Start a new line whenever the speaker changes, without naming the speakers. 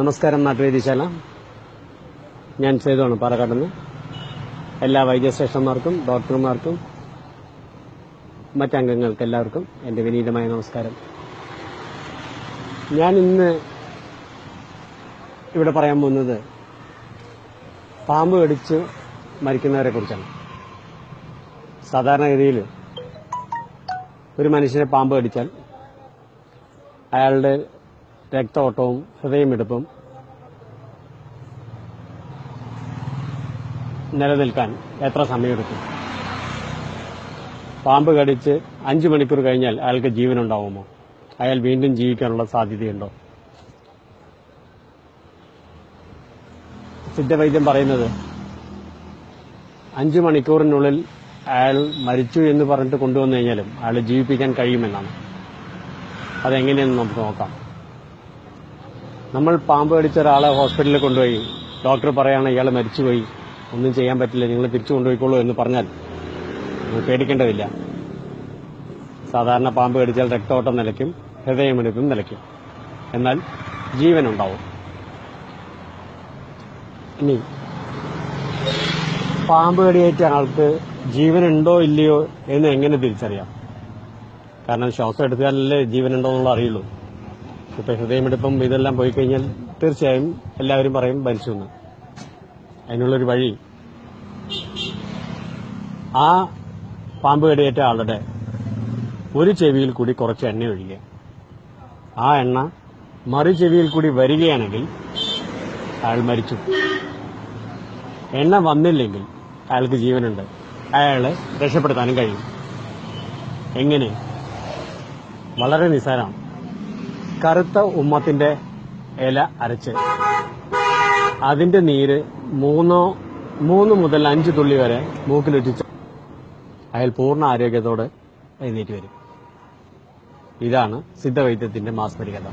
നമസ്കാരം നാട്ടുവൈദ്യശാല ഞാൻ സേതുവാണ് പാലക്കാട് നിന്ന് എല്ലാ വൈദ്യശ്രേഷ്ഠന്മാർക്കും ഡോക്ടർമാർക്കും മറ്റംഗങ്ങൾക്ക് എല്ലാവർക്കും എന്റെ വിനീതമായ നമസ്കാരം. ഞാൻ ഇന്ന് ഇവിടെ പറയാൻ പോകുന്നത് പാമ്പ് കടിച്ച് മരിക്കുന്നവരെ കുറിച്ചാണ്. സാധാരണഗതിയിൽ ഒരു മനുഷ്യനെ പാമ്പ് കടിച്ചാൽ അയാളുടെ രക്തഓട്ടവും ഹൃദയമിടിപ്പും നിലനിൽക്കാൻ എത്ര സമയമെടുക്കും? പാമ്പ് കടിച്ച് അഞ്ചു മണിക്കൂർ കഴിഞ്ഞാൽ അയാൾക്ക് ജീവനുണ്ടാവുമോ? അയാൾ വീണ്ടും ജീവിക്കാനുള്ള സാധ്യതയുണ്ടോ? സിദ്ധവൈദ്യം പറയുന്നത് അഞ്ചു മണിക്കൂറിനുള്ളിൽ അയാൾ മരിച്ചു എന്ന് പറഞ്ഞിട്ട് കൊണ്ടുവന്നു കഴിഞ്ഞാലും അയാൾ ജീവിപ്പിക്കാൻ കഴിയുമെന്നാണ്. അതെങ്ങനെയെന്ന് നമുക്ക് നോക്കാം. നമ്മൾ പാമ്പ് കടിച്ച ഒരാളെ ഹോസ്പിറ്റലിൽ കൊണ്ടുപോയി. ഡോക്ടർ പറയാണ് ഇയാൾ മരിച്ചുപോയി. ഒന്നും ചെയ്യാൻ പറ്റില്ല. നിങ്ങൾ തിരിച്ചു കൊണ്ടുപോയിക്കോളൂ എന്ന് പറഞ്ഞാൽ പേടിക്കേണ്ടതില്ല. സാധാരണ പാമ്പ് കടിച്ചാൽ രക്തോട്ടം നിലയ്ക്കും ഹൃദയമിടിപ്പും നിലയ്ക്കും. എന്നാൽ ജീവനുണ്ടാവും. ഇനി പാമ്പ് കടിയേറ്റ ആൾക്ക് ജീവനുണ്ടോ ഇല്ലയോ എന്ന് എങ്ങനെ തിരിച്ചറിയാം? കാരണം ശ്വാസം എടുത്താലല്ലേ ജീവനുണ്ടോ എന്നുള്ള അറിയുള്ളൂ. ഇപ്പൊ ഹൃദയമെടുപ്പും ഇതെല്ലാം പോയി കഴിഞ്ഞാൽ തീർച്ചയായും എല്ലാവരും പറയും മരിച്ചു എന്ന്. അതിനുള്ളൊരു വഴി ആ പാമ്പ് കടിയേറ്റ ആളുടെ ഒരു ചെവിയിൽ കൂടി കുറച്ച് എണ്ണ ഒഴിക്കുക ആ എണ്ണ മറു ചെവിയിൽ കൂടി വരികയാണെങ്കിൽ അയാൾ മരിച്ചു. എണ്ണ വന്നില്ലെങ്കിൽ അയാൾക്ക് ജീവനുണ്ട്. അയാളെ രക്ഷപ്പെടുത്താനും കഴിയും. എങ്ങനെ? വളരെ നിസ്സാരമാണ് കറുത്ത ഉമ്മത്തിന്റെ ഇല അരച്ച്. അതിന്റെ നീര് മൂന്നോ മൂന്ന് മുതൽ അഞ്ച് തുള്ളി വരെ മൂക്കിലൊറ്റിച്ച് അയാൾ പൂർണ ആരോഗ്യത്തോടെ എഴുന്നേറ്റ് വരും. ഇതാണ് സിദ്ധവൈദ്യത്തിന്റെ മാസ്മരികത.